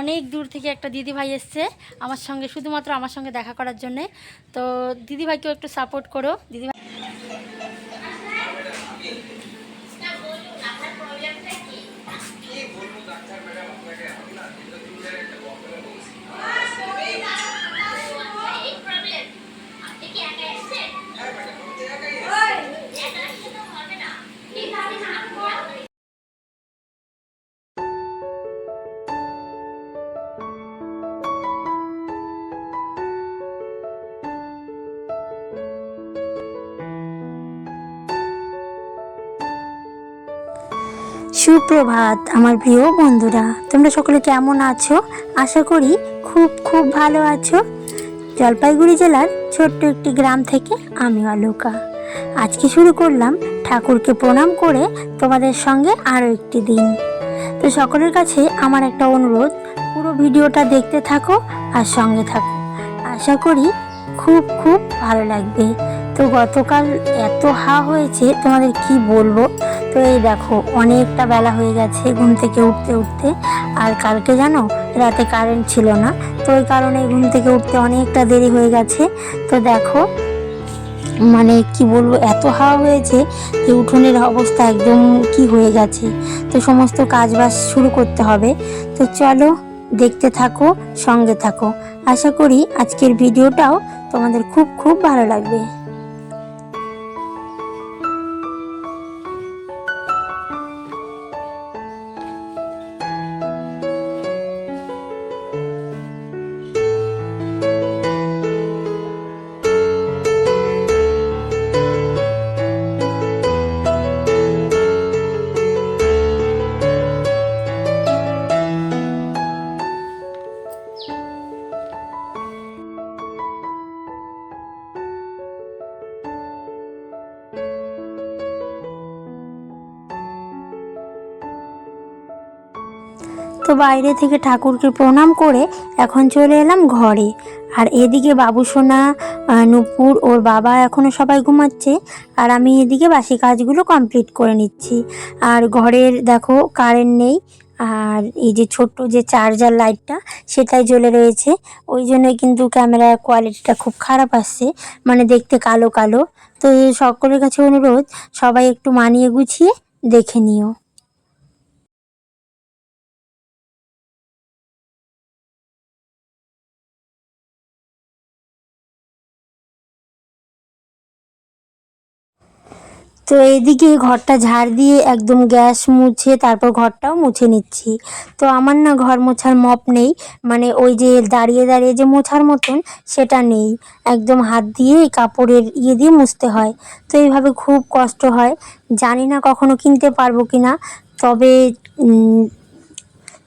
অনেক দূর থেকে একটা দিদিভাই এসছে আমার সঙ্গে, শুধুমাত্র আমার সঙ্গে দেখা করার জন্যে। তো দিদিভাইকেও একটু সাপোর্ট করো। দিদি সুপ্রভাত, আমার প্রিয় বন্ধুরা। তোমরা সকলে কেমন আছো? আশা করি খুব খুব ভালো আছো। জলপাইগুড়ি জেলার ছোট্ট একটি গ্রাম থেকে আমি অলোকা। আজকে শুরু করলাম ঠাকুরকে প্রণাম করে তোমাদের সঙ্গে আরও একটি দিন। তো সকলের কাছে আমার একটা অনুরোধ, পুরো ভিডিওটা দেখতে থাকো আর সঙ্গে থাকো। আশা করি খুব খুব ভালো লাগবে। তো গতকাল এত হা হয়েছে, তোমাদের কি বলব? তো এই দেখো, অনেকটা বেলা হয়ে গেছে ঘুম থেকে উঠতে উঠতে। আর কালকে জানো, রাতে কারেন্ট ছিল না, তো ওই কারণে ঘুম থেকে উঠতে অনেকটা দেরি হয়ে গেছে। তো দেখো মানে কি বলব, এত হাওয়া হয়েছে যে উঠোনের অবস্থা একদম কি হয়ে গেছে। তো সমস্ত কাজ বাজ শুরু করতে হবে। তো চলো, দেখতে থাকো, সঙ্গে থাকো। আশা করি আজকের ভিডিওটাও তোমাদের খুব খুব ভালো লাগবে। বাইরে থেকে ঠাকুরকে প্রণাম করে এখন চলে এলাম ঘরে। আর এদিকে বাবুসোনা আহ, নুপুর ওর বাবা এখনও সবাই ঘুমাচ্ছে আর আমি এদিকে বাসি কাজগুলো কমপ্লিট করে নিচ্ছি। আর ঘরের দেখো কারেন্ট নেই আর এই যে ছোট্ট যে চার্জার লাইটটা সেটাই জ্বলে রয়েছে। ওই জন্যই কিন্তু ক্যামেরার কোয়ালিটিটা খুব খারাপ আসছে মানে দেখতে কালো কালো। তো সকলের কাছে অনুরোধ সবাই একটু মানিয়ে গুছিয়ে দেখে নিও। তো এদিকে ঘরটা ঝাড় দিয়ে একদম গ্যাস মুছে তারপর ঘরটাও মুছে নিচ্ছি। তো আমার না ঘর মোছার মপ নেই মানে ওই যে দাঁড়িয়ে দাঁড়িয়ে যে মোছার মতন সেটা নেই। একদম হাত দিয়ে কাপড়ের ইয়ে দিয়ে মুছতে হয়। তো এইভাবে খুব কষ্ট হয়। জানি না কখনো কিনতে পারব কি না তবে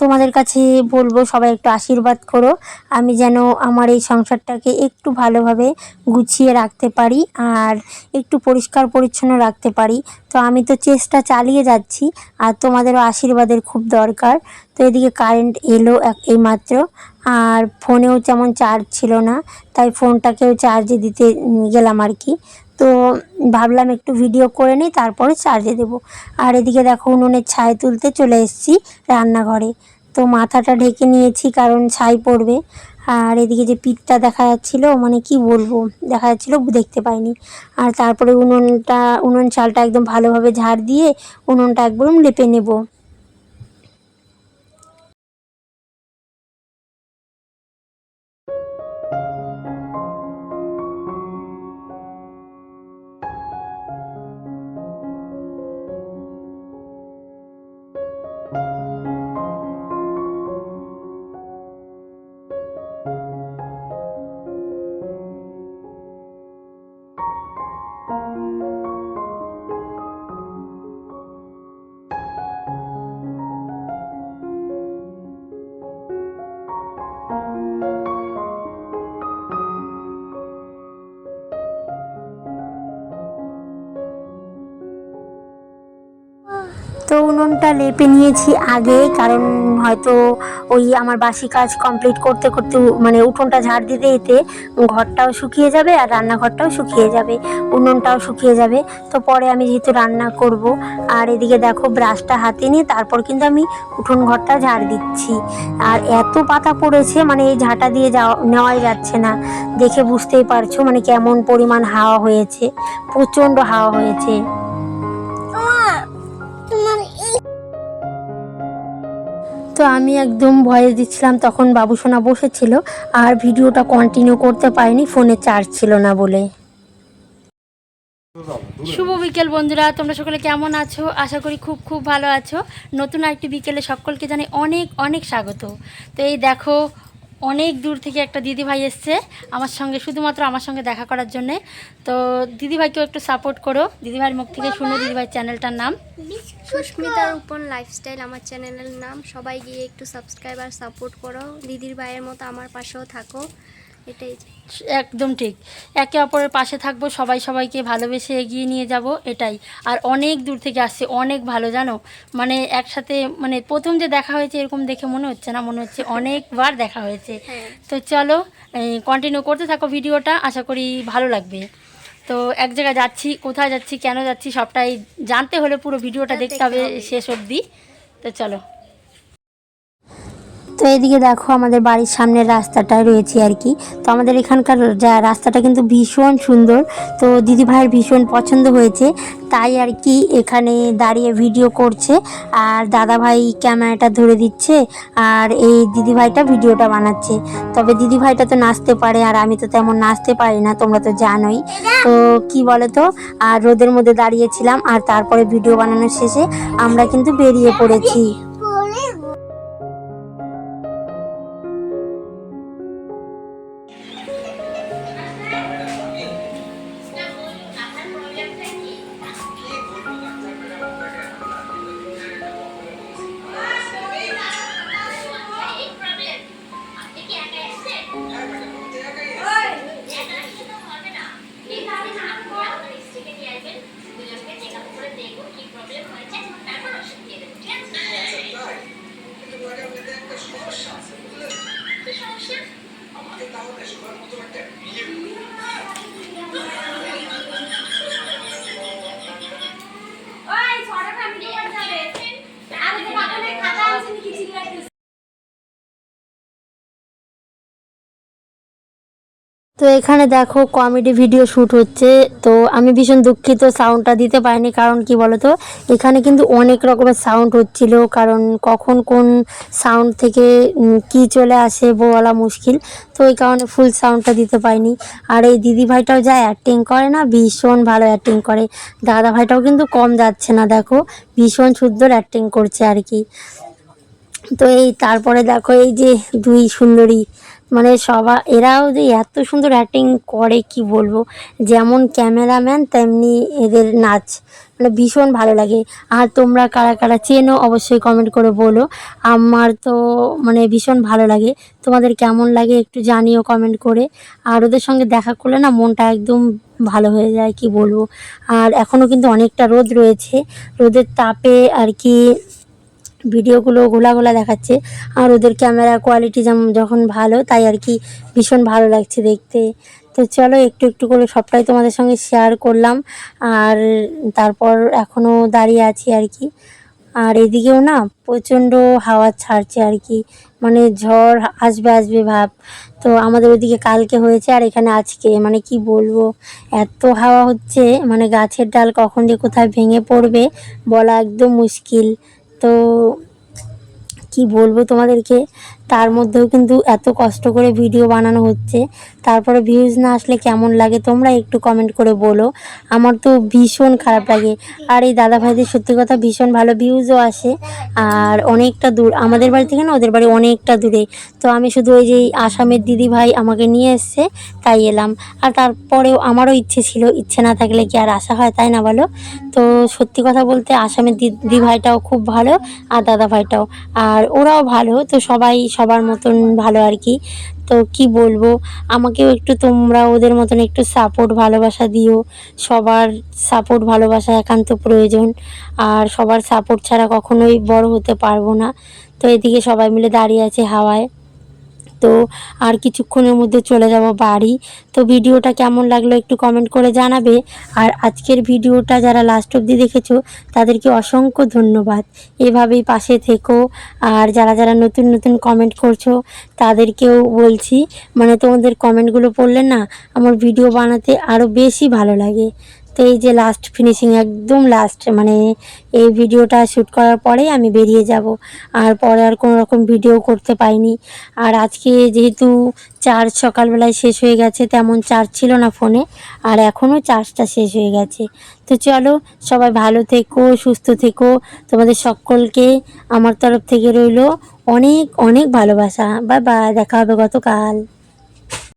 তোমাদের কাছে বলব, সবাই একটু আশীর্বাদ করো। আমি যেন আমার এই সংসারটাকে একটু ভালোভাবে গুছিয়ে রাখতে পারি আর একটু পরিষ্কার পরিচ্ছন্ন রাখতে পারি। তো আমি তো চেষ্টা চালিয়ে যাচ্ছি আর তোমাদেরও আশীর্বাদের খুব দরকার। তো এদিকে কারেন্ট এলো এক- এইমাত্র। আর ফোনেও যেমন চার্জ ছিল না, তাই ফোনটাকেও চার্জে দিতে গেলাম আর কি। তো ভাবলাম একটু ভিডিও করে নিই, তারপরে চার্জে দেবো। আর এদিকে দেখো উনুনের ছাই তুলতে চলে এসেছি রান্নাঘরে। তো মাথাটা ঢেকে নিয়েছি কারণ ছাই পড়বে। আর এদিকে যে পিঠটা দেখা যাচ্ছিল মানে কি বলব, দেখা যাচ্ছিল দেখতে পাইনি। আর তারপরে উনুনটা, উনুন চালটা একদম ভালোভাবে ঝাড় দিয়ে উনুনটা একদম লেপে নেব। উঠোনটা লেপে নিয়েছি আগে কারণ হয়তো ওই আমার বাসি কাজ কমপ্লিট করতে করতে মানে উঠোনটা ঝাড় দিতে দিতে ঘরটাও শুকিয়ে যাবে আর রান্নাঘরটাও শুকিয়ে যাবে, উনুনটাও শুকিয়ে যাবে। তো পরে আমি যেহেতু রান্না করব, আর এদিকে দেখো ব্রাশটা হাতে নিয়ে তারপর কিন্তু আমি উঠোন ঘরটা ঝাড় দিচ্ছি। আর এত পাতা পড়েছে মানে এই ঝাঁটা দিয়ে যাওয়া নেওয়াই যাচ্ছে না। দেখে বুঝতেই পারছ মানে কেমন পরিমাণ হাওয়া হয়েছে, প্রচণ্ড হাওয়া হয়েছে। তো আমি একদম ভয়ে দিচ্ছিলাম, তখন বাবুসোনা বসেছিল আর ভিডিওটা কন্টিনিউ করতে পারিনি, ফোনে চার্জ ছিল না বলে। শুভ বিকেল বন্ধুরা, তোমরা সকলে কেমন আছো? আশা করি খুব খুব ভালো আছো। নতুন একটি বিকেলে সকলকে জানাই অনেক অনেক স্বাগত। তো এই দেখো অনেক দূর থেকে একটা দিদিভাই এসছে আমার সঙ্গে, শুধুমাত্র আমার সঙ্গে দেখা করার জন্যে। তো দিদিভাইকেও একটু সাপোর্ট করো। দিদিভাইয়ের মুখ থেকে শুনো দিদিভাই চ্যানেলটার নাম। সুস্মিতা উপর লাইফস্টাইল আমার চ্যানেলের নাম। সবাই গিয়ে একটু সাবস্ক্রাইব আর সাপোর্ট করো। দিদির ভাইয়ের মতো আমার পাশেও থাকো। এটাই একদম ঠিক। একে অপরের পাশে থাকব সবাই সবাইকে ভালোবেসে এগিয়ে নিয়ে যাব এটাই। আর অনেক দূর থেকে আসছে অনেক ভালো জানো? মানে একসাথে মানে প্রথম যে দেখা হয়েছে এরকম দেখে মনে হচ্ছে না মনে হচ্ছে অনেকবার দেখা হয়েছে। হ্যাঁ। তো চলো কন্টিনিউ করতে থাকো ভিডিওটা আশা করি ভালো লাগবে। তো এক জায়গায় যাচ্ছি কোথায় যাচ্ছি কেন যাচ্ছি সবটাই জানতে হলে পুরো ভিডিওটা হ্যাঁ, দেখতে হবে দেখতে হবে। শেষ অবধি। তো চলো। তো এদিকে দেখো আমাদের বাড়ির সামনের রাস্তাটায় রয়েছে আর কি। তো আমাদের এখানকার যা রাস্তাটা কিন্তু ভীষণ সুন্দর। তো দিদি ভাইয়ের ভীষণ পছন্দ হয়েছে। তাই আর কি এখানে দাঁড়িয়ে ভিডিও করছে। আর দাদা ভাই ক্যামেরাটা ধরে দিচ্ছে। আর এই দিদি ভাইটা ভিডিওটা বানাচ্ছে। তবে দিদি ভাইটা তো নাচতে পারে আর আমি তো তেমন নাচতে পারি না, তোমরা তো জানোই। তো কি বলো তো আর রোদের মধ্যে দাঁড়িয়েছিলাম আর তারপরে ভিডিও বানানোর শেষে আমরা কিন্তু বেরিয়ে পড়েছি। 守ってしまこて তো এখানে দেখো কমেডি ভিডিও শ্যুট হচ্ছে। তো আমি ভীষণ দুঃখিত সাউন্ডটা দিতে পারিনি, কারণ কি বলতো? এখানে কিন্তু অনেক রকমের সাউন্ড হচ্ছিল, কারণ কখন কোন সাউন্ড থেকে কি চলে আসে বলা মুশকিল। তো এই কারণে ফুল সাউন্ডটা দিতে পারিনি। আর এই দিদি ভাইটাও যা অ্যাক্টিং করে না, ভীষণ ভালো অ্যাক্টিং করে। দাদা ভাইটাও কিন্তু কম যাচ্ছে না, দেখো। ভীষণ সুন্দর অ্যাক্টিং করছে আর কি। তো এই তারপরে দেখো এই যে দুই সুন্দরী মানে সবা, এরাও যে এত সুন্দর অ্যাক্টিং করে কি বলব? যেমন ক্যামেরাম্যান তেমনি এদের নাচ। মানে ভীষণ ভালো লাগে। আর তোমরা কারা কারা চেনো অবশ্যই কমেন্ট করে বলো। আমার তো মানে ভীষণ ভালো লাগে। তোমাদের কেমন লাগে একটু জানিও কমেন্ট করে। আর ওদের সঙ্গে দেখা করলে না মনটা একদম ভালো হয়ে যায়, কি বলব? আর এখনও কিন্তু অনেকটা রোদ রয়েছে। রোদের তাপে আর কি ভিডিওগুলো গোলা গোলা দেখাচ্ছে। আর ওদের ক্যামেরা কোয়ালিটি যেমন যখন ভালো, তাই আর কি ভীষণ ভালো লাগছে দেখতে। তো চলো একটু একটু করে সবটাই তোমাদের সঙ্গে শেয়ার করলাম। আর তারপর এখনও দাঁড়িয়ে আছি আর কি। আর এদিকেও না প্রচণ্ড হাওয়া ছাড়ছে আর কি। মানে ঝড় আসবে আসবে ভাব। তো আমাদের ওদিকে কালকে হয়েছে আর এখানে আজকে। মানে কি বলব? এত হাওয়া হচ্ছে মানে গাছের ডাল কখন যে কোথায় ভেঙে পড়বে বলা একদম মুশকিল। তো কি বলব তোমাদেরকে? তার মধ্যেও কিন্তু এত কষ্ট করে ভিডিও বানানো হচ্ছে। তারপরে ভিউজ না আসলে কেমন লাগে তোমরা একটু কমেন্ট করে বলো। আমার তো ভীষণ খারাপ লাগে। আর এই দাদা ভাইদের সত্যি কথা ভীষণ ভালো ভিউজও আসে। আর অনেকটা দূর, আমাদের বাড়ি থেকে না ওদের বাড়ি অনেকটা দূরে। তো আমি শুধু ওই যে আসামের দিদি ভাই আমাকে নিয়ে এসছে, তাই এলাম। আর তারপরেও আমারও ইচ্ছে ছিল, ইচ্ছে না থাকলে কি আর আসা হয়, তাই না বলো? তো সত্যি কথা বলতে আসামের দিদি ভাইটাও খুব ভালো, আর দাদা ভাইটাও আর ওরাও ভালো, তো সবাই সবার মতন ভালো আর কি। তো কি বলব, আমাকেও একটু তোমরা ওদের মতন একটু সাপোর্ট ভালোবাসা দিও। সবার সাপোর্ট ভালোবাসা একান্ত প্রয়োজন। আর সবার সাপোর্ট ছাড়া কখনোই বড় হতে পারব না। তো এদিকে সবাই মিলে দাঁড়িয়ে আছে হাওয়ায়। তো আর কিছুক্ষণের মধ্যে চলে যাব বাড়ি। তো ভিডিওটা কেমন লাগল একটু কমেন্ট করে জানাবে। আর আজকের ভিডিওটা যারা লাস্ট অবধি দেখেছ, তাদেরকে অসংখ্য ধন্যবাদ। এভাবেই পাশে থেকো। আর যারা যারা নতুন নতুন কমেন্ট করছ, তাদেরকেও বলছি মানে তোমাদের কমেন্টগুলো পড়লে না, আমার ভিডিও বানাতে আরও বেশি ভালো লাগে। এই যে লাস্ট ফিনিশিং একদম লাস্ট মানে এই ভিডিওটা শ্যুট করার পরেই আমি বেরিয়ে যাব। আর পরে আর কোনো রকম ভিডিও করতে পাইনি আর আজকে যেহেতু চার্জ সকালবেলায় শেষ হয়ে গেছে, তেমন চার্জ ছিল না ফোনে আর এখনও চার্জটা শেষ হয়ে গেছে। তো চলো, সবাই ভালো থেকো, সুস্থ থেকো। তোমাদের সকলকে আমার তরফ থেকে রইল অনেক অনেক ভালোবাসা। বা বাই দেখা হবে গতকাল।